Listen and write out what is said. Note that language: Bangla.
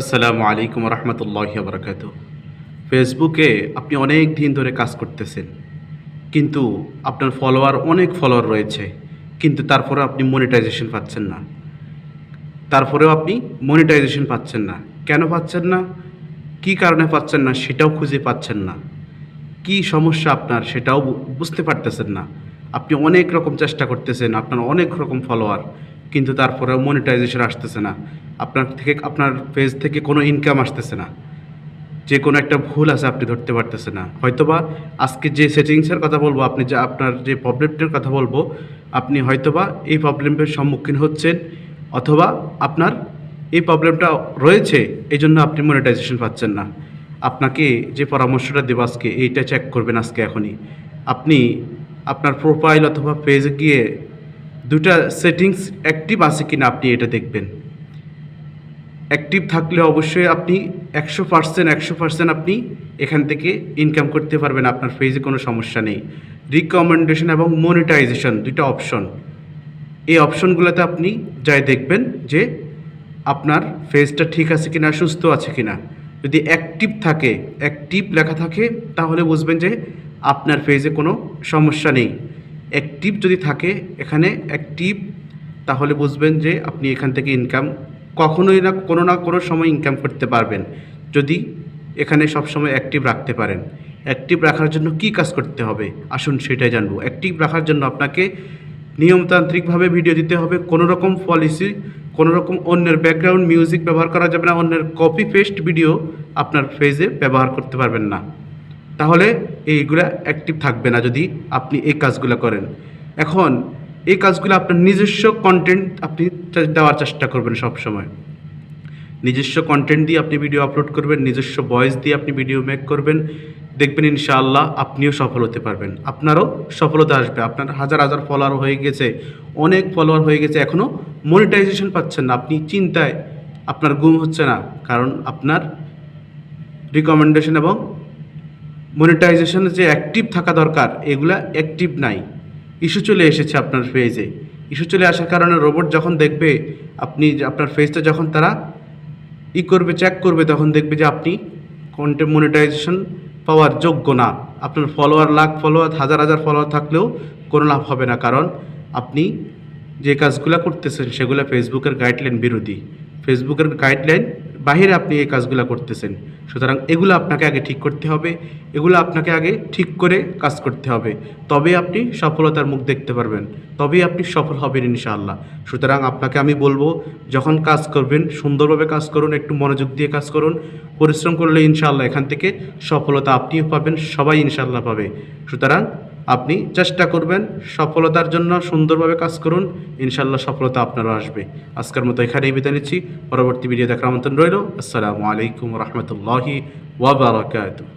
আসসালামু আলাইকুম রহমতুল্লাহ বরকাত ফেসবুকে আপনি অনেক দিন ধরে কাজ করতেছেন, কিন্তু আপনার ফলোয়ার অনেক ফলোয়ার রয়েছে, কিন্তু তারপরে আপনি মনিটাইজেশন পাচ্ছেন না। তারপরেও আপনি মনিটাইজেশন পাচ্ছেন না। কেন পাচ্ছেন না? কি কারণে পাচ্ছেন না? সেটাও খুঁজে পাচ্ছেন না। কি সমস্যা আপনার সেটাও বুঝতে পারতেছেন না। আপনি অনেক রকম চেষ্টা করতেছেন, আপনার অনেক রকম ফলোয়ার। কিন্তু তারপরেও মনিটাইজেশন আসতেছে না। আপনার থেকে, আপনার পেজ থেকে কোনো ইনকাম আসতেছে না। যে কোনো একটা ভুল আছে আপনি ধরতে পারতেছে না। হয়তোবা আজকে যে সেটিংসের কথা বলব, আপনি যে, আপনার যে প্রবলেমটার কথা বলব, আপনি হয়তোবা এই প্রবলেমের সম্মুখীন হচ্ছেন অথবা আপনার এই প্রবলেমটা রয়েছে এই জন্য আপনি মনিটাইজেশন পাচ্ছেন না। আপনাকে যে পরামর্শটা দেবো আজকে, এইটা চেক করবেন আজকে এখনই। আপনি আপনার প্রোফাইল অথবা পেজে গিয়ে দুটা সেটিংস অ্যাক্টিভ আছে কিনা আপনি এটা দেখবেন। অ্যাক্টিভ থাকলে অবশ্যই আপনি একশো পার্সেন্ট একশো পার্সেন্ট আপনি এখান থেকে ইনকাম করতে পারবেন, আপনার ফেজে কোনো সমস্যা নেই। রিকমেন্ডেশন এবং মনিটাইজেশন দুইটা অপশন এই অপশনগুলোতে আপনি যাই দেখবেন যে আপনার ফেজটা ঠিক আছে কিনা, সুস্থ আছে কিনা। যদি অ্যাক্টিভ থাকে অ্যাক্টিভ লেখা থাকে, তাহলে বুঝবেন যে আপনার ফেজে কোনো সমস্যা নেই। অ্যাক্টিভ যদি থাকে এখানে অ্যাক্টিভ তাহলে বুঝবেন যে আপনি এখান থেকে ইনকাম কখনোই না, কোনো না কোনো সময় ইনকাম করতে পারবেন। যদি এখানে সব সময় অ্যাক্টিভ রাখতে পারেন। অ্যাক্টিভ রাখার জন্য কি কাজ করতে হবে? আসুন সেটাই জানব। অ্যাক্টিভ রাখার জন্য আপনাকে নিয়মতান্ত্রিকভাবে ভিডিও দিতে হবে। কোনো রকম পলিসি কোনো রকম অন্যের ব্যাকগ্রাউন্ড মিউজিক ব্যবহার করা যাবে না। অন্যের কপি পেস্ট ভিডিও আপনার ফেজে ব্যবহার করতে পারবেন না। তাহলে এইগুলা অ্যাক্টিভ থাকবে না যদি আপনি এই কাজগুলো করেন। এখন এই কাজগুলো আপনার নিজস্ব কন্টেন্ট আপনি দেওয়ার চেষ্টা করবেন সব সময় নিজস্ব কন্টেন্ট দিয়ে আপনি ভিডিও আপলোড করবেন, নিজস্ব ভয়েস দিয়ে আপনি ভিডিও মেক করবেন। দেখবেন ইনশাআল্লাহ আপনিও সফল হতে পারবেন। আপনারও সফলতা আসবে। আপনার হাজার হাজার ফলোয়ার হয়ে গেছে, অনেক ফলোয়ার হয়ে গেছে এখনও মনিটাইজেশন পাচ্ছেন না। আপনি চিন্তায় আপনার গুম হচ্ছে না। কারণ আপনার রিকমেন্ডেশন এবং মনিটাইজেশন যে অ্যাক্টিভ থাকা দরকার, এগুলা অ্যাক্টিভ নাই। ইস্যু চলে এসেছে আপনার পেজে ইস্যু চলে আসার কারণে রোবট যখন দেখবে, আপনি আপনার ফেজটা যখন তারা ই করবে চেক করবে, তখন দেখবে যে আপনি কন্টেন্ট মনিটাইজেশন পাওয়ার যোগ্য না। আপনার ফলোয়ার লাখ ফলোয়ার হাজার হাজার ফলোয়ার থাকলেও কোনো লাভ হবে না। কারণ আপনি যে কাজগুলো করতেছেন, সেগুলো ফেসবুকের গাইডলাইন বিরোধী। ফেসবুকের গাইডলাইন বাইরে আপনি এই কাজগুলো করতেছেন। সুতরাং এগুলো আপনাকে আগে ঠিক করতে হবে, এগুলো আপনাকে আগে ঠিক করে কাজ করতে হবে। তবে আপনি সফলতার মুখ দেখতে পারবেন, তবেই আপনি সফল হবেন ইনশাআল্লাহ। সুতরাং আপনাকে আমি বলব, যখন কাজ করবেন, সুন্দরভাবে কাজ করুন, একটু মনোযোগ দিয়ে কাজ করুন, পরিশ্রম করলে ইনশাআল্লাহ এখান থেকে সফলতা আপনিও পাবেন, সবাই ইনশাআল্লাহ পাবে। সুতরাং আপনি চেষ্টা করবেন সফলতার জন্য সুন্দরভাবে কাজ করুন। ইনশাল্লাহ সফলতা আপনারও আসবে। আজকের মতো এখানেই বিদায় নিচ্ছি। পরবর্তী ভিডিও দেখার আমন্ত্রণ রইল। আসসালামু আলাইকুম রহমতুল্লাহি ওয়াবারাকাতুহ